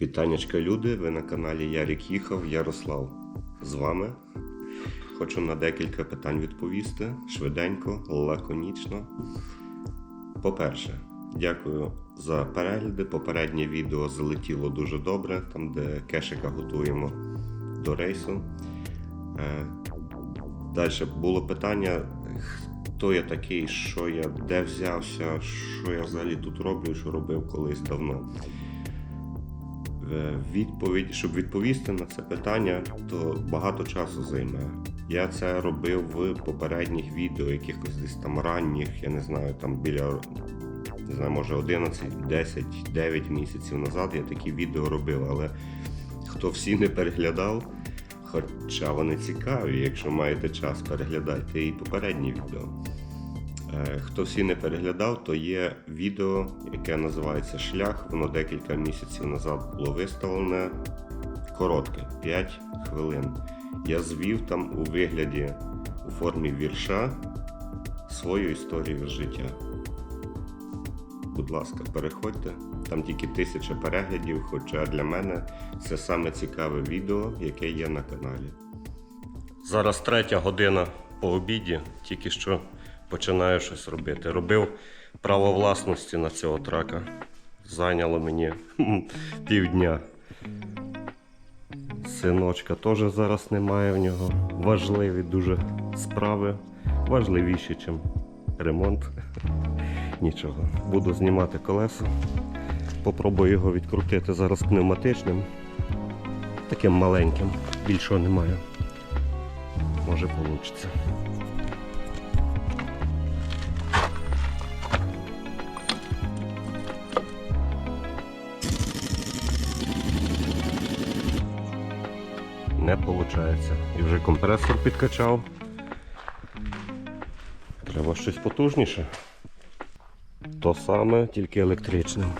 Вітанечка люди, ви на каналі Ярік Їхав, Ярослав. З вами хочу на декілька питань відповісти швиденько, лаконічно. По-перше, дякую за перегляди. Попереднє відео залетіло дуже добре, там де кешика готуємо до рейсу. Е, Далі було питання, хто я такий, що я, де взявся, що я взагалі тут роблю, що робив колись давно. Е, Відповідь, щоб відповісти на це питання, то багато часу займе. Я це робив в попередніх відео, якихось десь там ранніх, я не знаю, там біля не знаю, може 11, 10, 9 місяців назад я такі відео робив, але хто всі не переглядав, хоча вони цікаві, якщо маєте час, переглядайте і попередні відео. Е, Хто всі не переглядав, то є відео, яке називається Шлях. Воно декілька місяців назад було виставлене. Коротке, 5 хвилин. Я звів там у вигляді у формі вірша свою історію життя. Будь ласка, переходьте. Там тільки тисяча переглядів, хоча для мене це саме цікаве відео, яке є на каналі. Зараз третя година по обіді, тільки що починаю щось робити. Робив право власності на цього трака. Зайняло мені півдня. Синочка теж зараз немає в нього. Важливі дуже справи, важливіші, ніж ремонт. Нічого. Буду знімати колесо. Попробую його відкрутити зараз пневматичним. Таким маленьким. Більшого немає. Може вийде. Не виходить. І вже компресор підкачав. Треба щось потужніше. То саме, тільки електричним.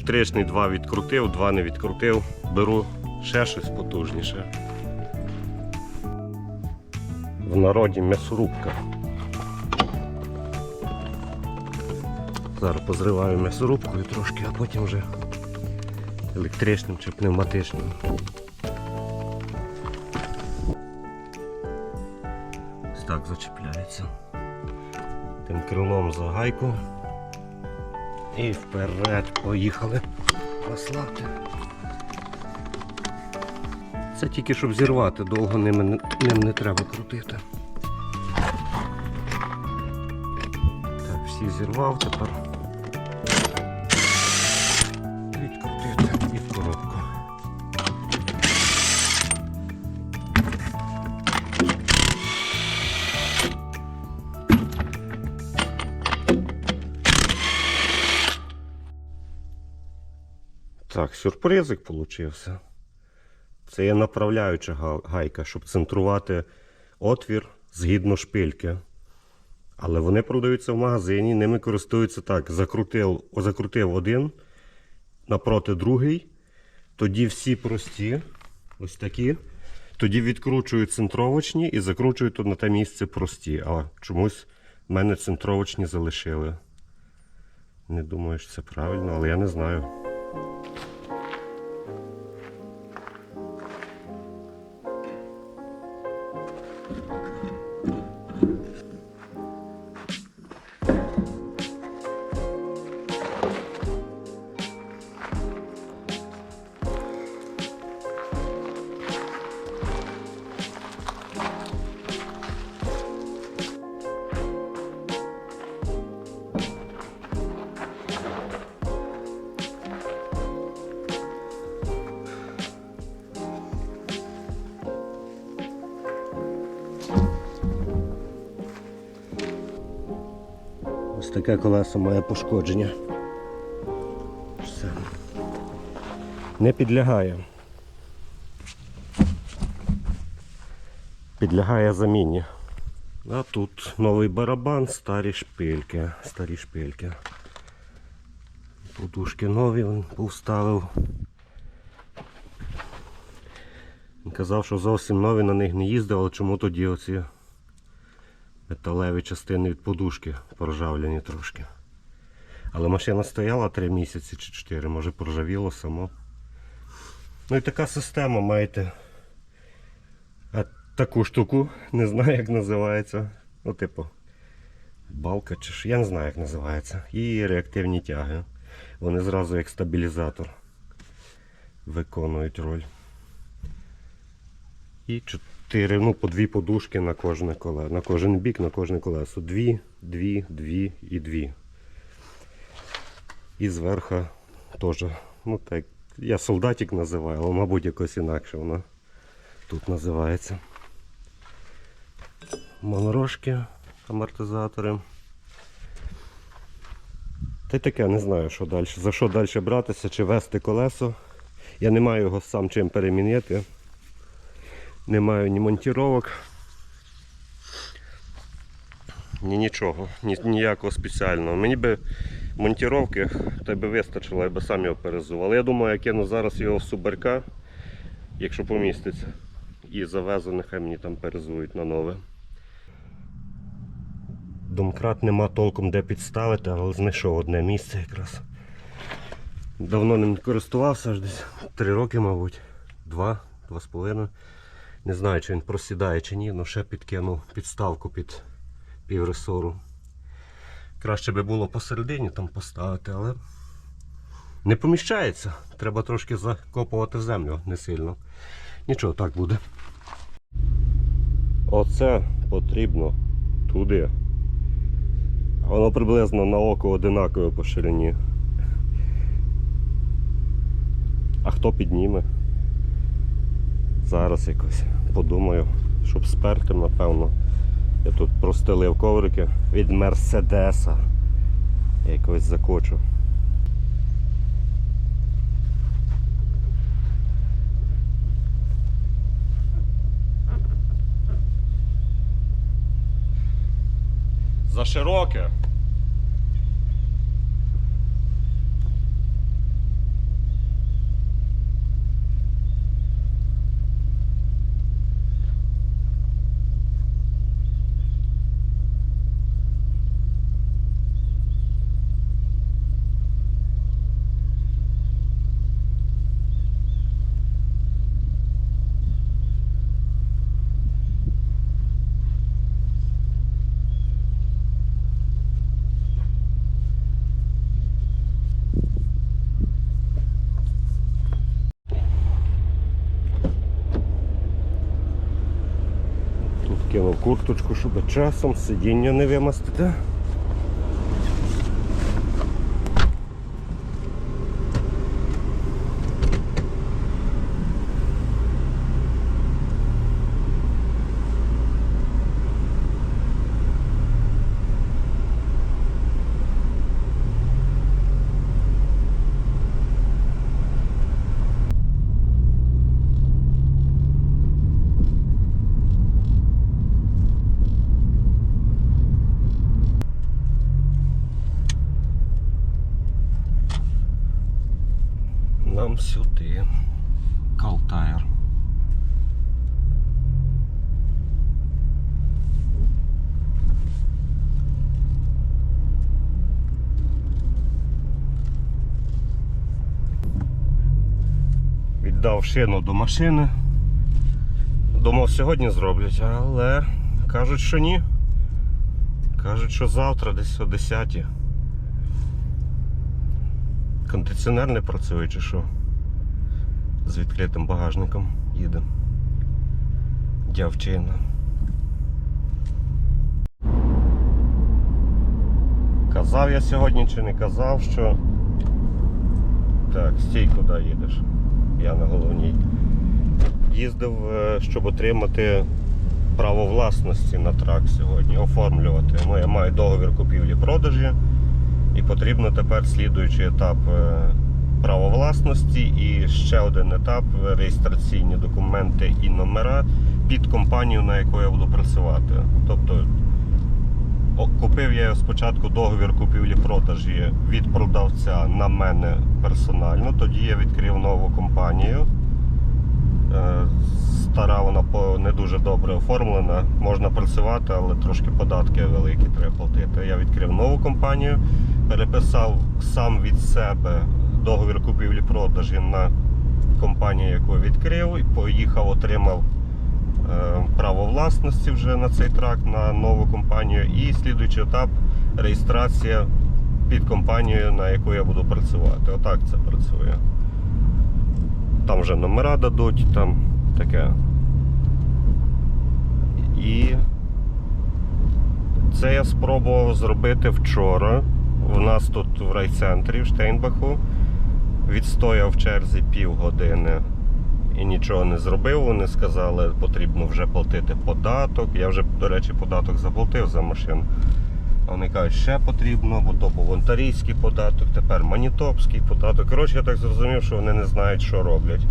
Електричний два відкрутив, два не відкрутив. Беру ще щось потужніше. В народі м'ясорубка. Зараз позриваю м'ясорубкою трошки, а потім вже електричним чи пневматичним. Ось так зачіпляється. Тим крилом за гайку. І вперед поїхали. Послати. Це тільки щоб зірвати, довго ним, ним не треба крутити. Так, всі зірвав тепер. Так, сюрпризик получився. Це є направляюча гайка, щоб центрувати отвір згідно шпильки. Але вони продаються в магазині, ними користуються так. Закрутив, закрутив один, напроти другий. Тоді всі прості, ось такі. Тоді відкручую центровочні і закручую тут на те місце прості. А чомусь в мене центровочні залишили. Не думаю, що це правильно, але я не знаю. Таке колесо має пошкодження. Все. Не підлягає. Підлягає заміні. А тут новий барабан, старі шпильки. Старі шпильки. Подушки нові він повставив. Казав, що зовсім нові на них не їздив, але чому тоді оці металеві частини від подушки поржавлені трошки. Але машина стояла 3 місяці чи 4, може поржавіло само. Ну і така система маєте. А таку штуку, не знаю як називається. Ну, типу, балка чи що, я не знаю як називається. І реактивні тяги. Вони зразу як стабілізатор виконують роль. І чотири, ну по дві подушки на кожне коле, на кожен бік, на кожне колесо. Дві, дві, дві і дві. І зверху теж. Ну так, я солдатик називаю, але мабуть якось інакше вона тут називається. Монорожки, амортизатори. Та й таке, не знаю, що далі. За що далі братися, чи вести колесо. Я не маю його сам чим перемінити. Не маю ні монтіровок. Ні нічого, ні, ніякого спеціального. Мені би монтіровки та вистачило, я би сам його перезув. Але я думаю, я кину зараз його в субарка, якщо поміститься. І завезу, нехай мені там перезують на нове. Домкрат нема толком де підставити, але знайшов одне місце якраз. Давно ним не користувався, аж десь 3 роки, мабуть. Два, два з половиною. Не знаю, чи він просідає чи ні, але ще підкинув підставку під півресору. Краще би було посередині там поставити, але не поміщається. Треба трошки закопувати землю не сильно. Нічого, так буде. Оце потрібно туди. Воно приблизно на око одинакове по ширині. А хто підніме? Зараз якось подумаю, щоб сперти, напевно. Я тут простелив коврики від Мерседеса. Я якось закочу. За широке. Тут курточку, щоб часом сидіння не вимастити. Нам сюди. Калтайр. Віддав шину до машини. Думав, сьогодні зроблять, але кажуть, що ні. Кажуть, що завтра десь о 10 Кондиціонер не працює чи що? З відкритим багажником їде. Дявчина. Казав я сьогодні чи не казав, що. Так, стій куди їдеш. Я на головній. Їздив, е, щоб отримати право власності на трак сьогодні, оформлювати. Ну, я маю договір купівлі-продажі. І потрібно тепер слідуючий етап е, право власності і ще один етап реєстраційні документи і номера під компанію, на яку я буду працювати. Тобто купив я спочатку договір купівлі-продажі від продавця на мене персонально. Тоді я відкрив нову компанію. Е, Стара вона не дуже добре оформлена. Можна працювати, але трошки податки великі треба платити. Я відкрив нову компанію, переписав сам від себе договір купівлі-продажі на компанію, яку відкрив, і поїхав, отримав е, право власності вже на цей трак на нову компанію. І слідуючий етап реєстрація під компанією, на яку я буду працювати. Отак це працює. Там вже номера дадуть, там таке. І це я спробував зробити вчора. У нас тут в райцентрі в Штейнбаху. Відстояв в черзі півгодини і нічого не зробив. Вони сказали, потрібно вже платити податок. Я вже, до речі, податок заплатив за машину. Вони кажуть, ще потрібно, бо то був онтарійський податок, тепер манітопський податок. Коротше, я так зрозумів, що вони не знають, що роблять,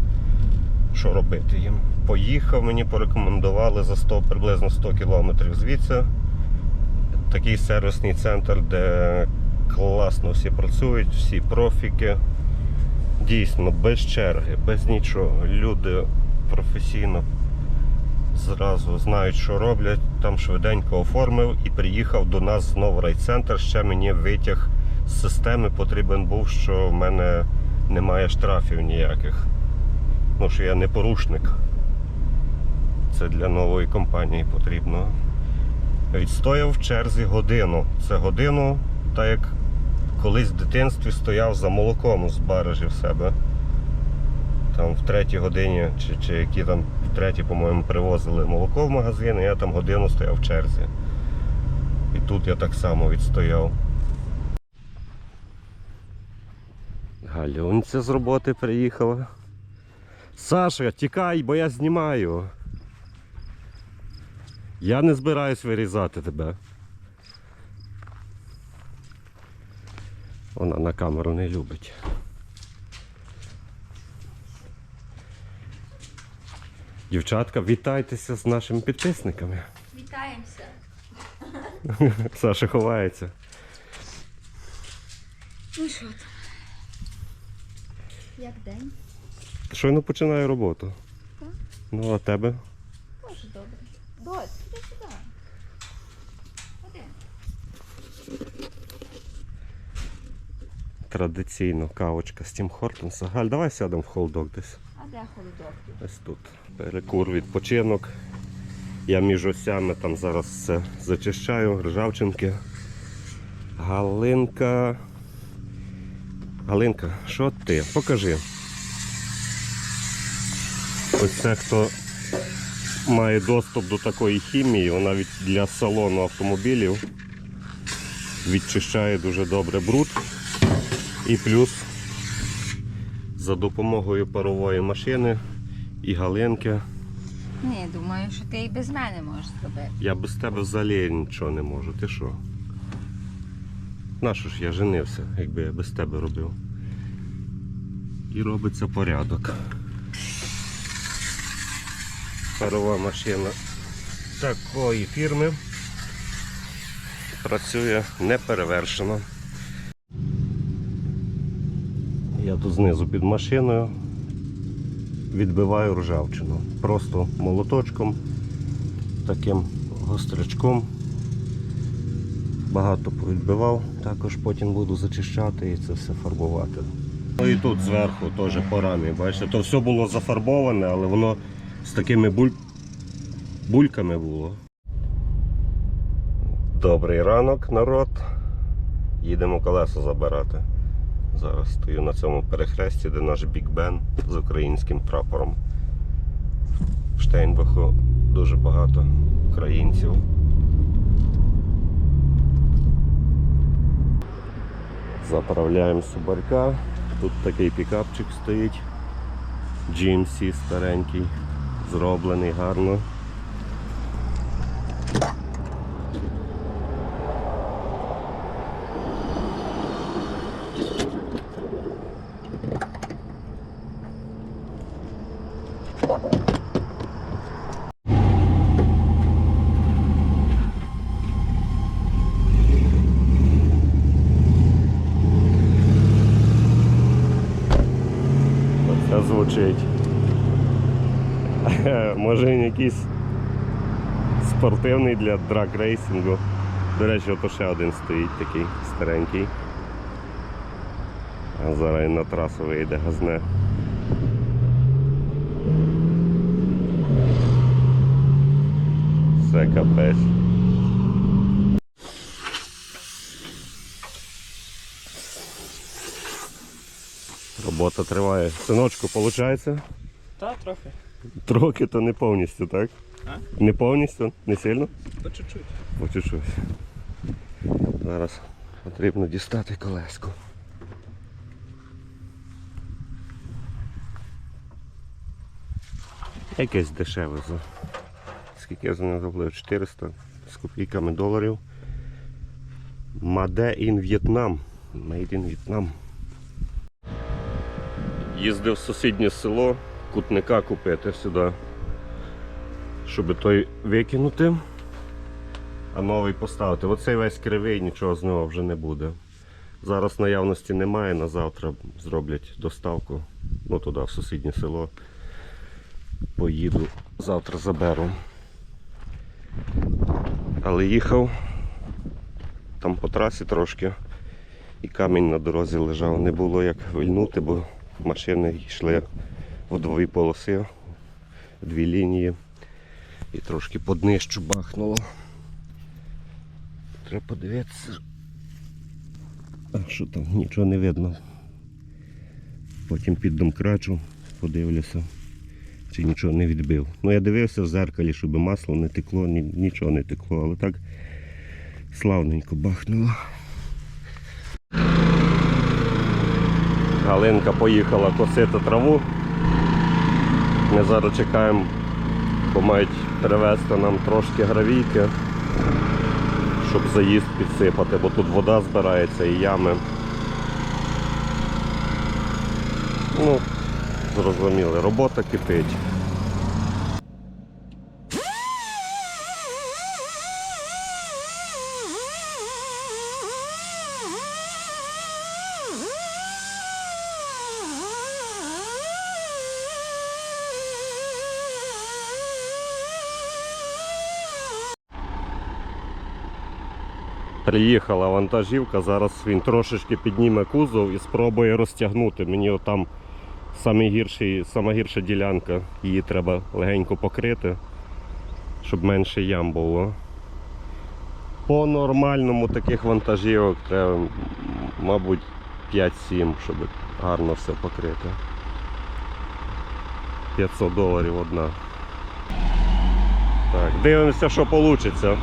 що робити їм. Поїхав, мені порекомендували за 100, приблизно 100 кілометрів звідси. Такий сервісний центр, де класно всі працюють, всі профіки. Дійсно, без черги, без нічого. Люди професійно зразу знають, що роблять. Там швиденько оформив і приїхав до нас знову в райцентр. Ще мені витяг з системи потрібен був, що в мене немає штрафів ніяких. Ну, що я не порушник. Це для нової компанії потрібно. Відстояв в черзі годину. Це годину, так як колись в дитинстві стояв за молоком з баражі в себе. Там в третій годині, чи, чи які там в третій, по-моєму, привозили молоко в магазин, і я там годину стояв в черзі. І тут я так само відстояв. Галюнця з роботи приїхала. Саша, тікай, бо я знімаю. Я не збираюсь вирізати тебе. Вона на камеру не любить. Дівчатка, вітайтеся з нашими підписниками. Вітаємося. Саша ховається. Ну що там? Як день? Щойно починаю роботу. Так? Ну, а тебе? Дуже добре. Дось, іди сюди. Ходи. Традиційно кавочка з Тім Хортонса. Галь, давай сядемо в холдок десь. А де холодок? Ось тут. Перекур, відпочинок. Я між осями там зараз все зачищаю, ржавчинки. Галинка. Галинка, що ти? Покажи. Ось це хто має доступ до такої хімії, вона від, для салону автомобілів відчищає дуже добре бруд. І плюс за допомогою парової машини і галинки. Ні, думаю, що ти і без мене можеш зробити. Я без тебе взагалі нічого не можу. Ти що? Нащо ж я женився, якби я без тебе робив. І робиться порядок. Парова машина такої фірми працює неперевершено. Я тут знизу під машиною відбиваю ржавчину. Просто молоточком, таким гострячком. Багато повідбивав, також потім буду зачищати і це все фарбувати. Ну і тут зверху теж по рамі, бачите, то все було зафарбоване, але воно з такими буль... бульками було. Добрий ранок, народ. Їдемо колесо забирати. Зараз стою на цьому перехресті, де наш Біг Бен з українським прапором. В Штейнбаху дуже багато українців. Заправляємо субарка. Тут такий пікапчик стоїть. GMC старенький, зроблений гарно. Звучить. Може він якийсь спортивний для драг-рейсингу. До речі, ото ще один стоїть такий старенький. А зараз на трасу вийде газне. Все капець. Робота триває. Синочку, виходить? Та, трохи. Трохи то не повністю, так? А? Не повністю? Не сильно? По чуть-чуть. По чуть-чуть. Зараз потрібно дістати колеску. Якесь дешеве за. Скільки я за нього заплатив? 400 з копійками доларів. Маде in Vietnam. Made in Vietnam. Їздив в сусіднє село кутника купити сюди, щоб той викинути а новий поставити. Оцей весь кривий, нічого з нього вже не буде. Зараз наявності немає, на завтра зроблять доставку. Ну туди, в сусіднє село. Поїду, завтра заберу. Але їхав там по трасі трошки і камінь на дорозі лежав. Не було як вильнути, бо машини йшли в дві полоси, дві лінії. І трошки по днищу бахнуло. Треба подивитися. А що там? Нічого не видно. Потім піддомкрачу, подивлюся, чи нічого не відбив. Ну я дивився в зеркалі, щоб масло не текло, нічого не текло, але так славненько бахнуло. Галинка поїхала косити траву. Ми зараз чекаємо, бо мають перевезти нам трошки гравійки щоб заїзд підсипати, бо тут вода збирається і ями. Ну, зрозуміли, робота кипить. Приїхала вантажівка, зараз він трошечки підніме кузов і спробує розтягнути. Мені отам саме гірша ділянка, її треба легенько покрити, щоб менше ям було. По нормальному таких вантажівок треба, мабуть, 5-7, щоб гарно все покрити. 500 доларів одна. Так, дивимося, що вийде.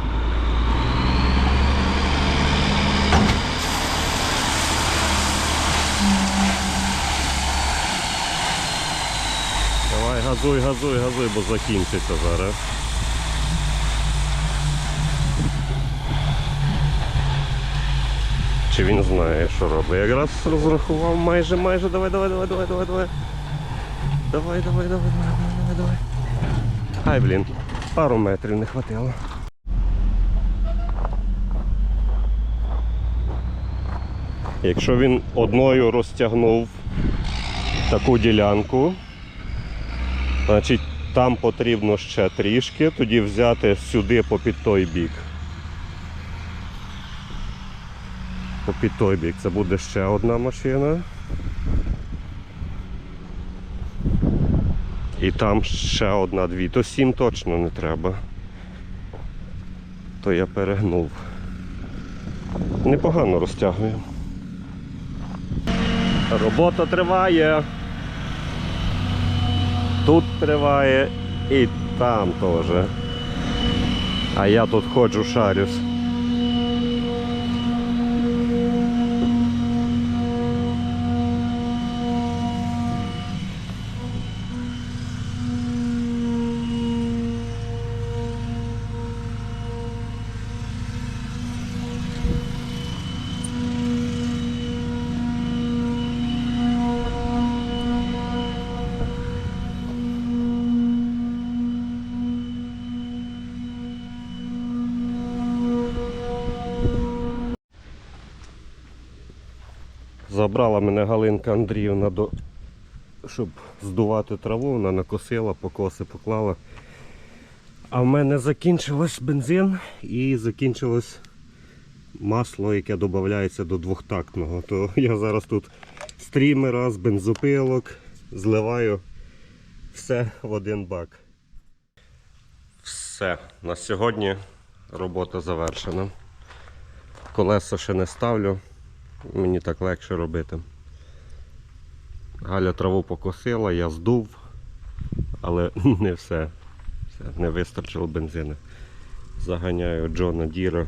Давай, газуй, газуй, газуй, бо закінчиться зараз. Чи він знає, що робить? Якраз розрахував майже, майже. Давай, давай, давай, давай, давай, давай. Давай, давай, давай, давай, давай, давай. Ай, блін, пару метрів не хватило. Якщо він одною розтягнув таку ділянку, Значить, там потрібно ще трішки, тоді взяти сюди попід той бік. Попід той бік. Це буде ще одна машина. І там ще одна дві. То сім точно не треба. То я перегнув. Непогано розтягую. Робота триває. Тут триває і там теж. А я тут ходжу шарюсь. Забрала мене Галинка Андріївна до щоб здувати траву, вона накосила, покоси поклала. А в мене закінчилось бензин і закінчилось масло, яке додається до двохтактного. То я зараз тут стрімера з бензопилок зливаю все в один бак. Все, на сьогодні робота завершена. Колеса ще не ставлю, мені так легше робити. Галя траву покосила, я здув, але не все. все не вистачило бензину. Заганяю Джона Діра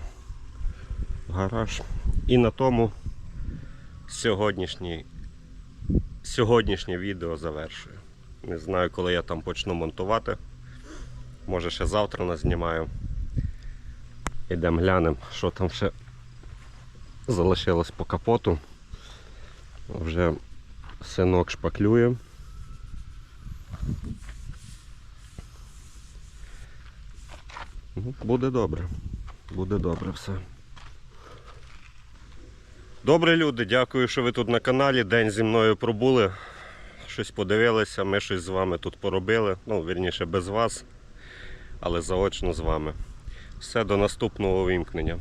в гараж. І на тому сьогоднішній, сьогоднішнє відео завершую. Не знаю, коли я там почну монтувати. Може ще завтра назнімаю. Ідемо глянемо, що там ще залишилось по капоту. Вже синок шпаклює. Ну, Буде добре. Буде добре все. Добре, люди, дякую, що ви тут на каналі. День зі мною пробули. Щось подивилися, ми щось з вами тут поробили. Ну, вірніше, без вас, але заочно з вами. Все до наступного вимкнення.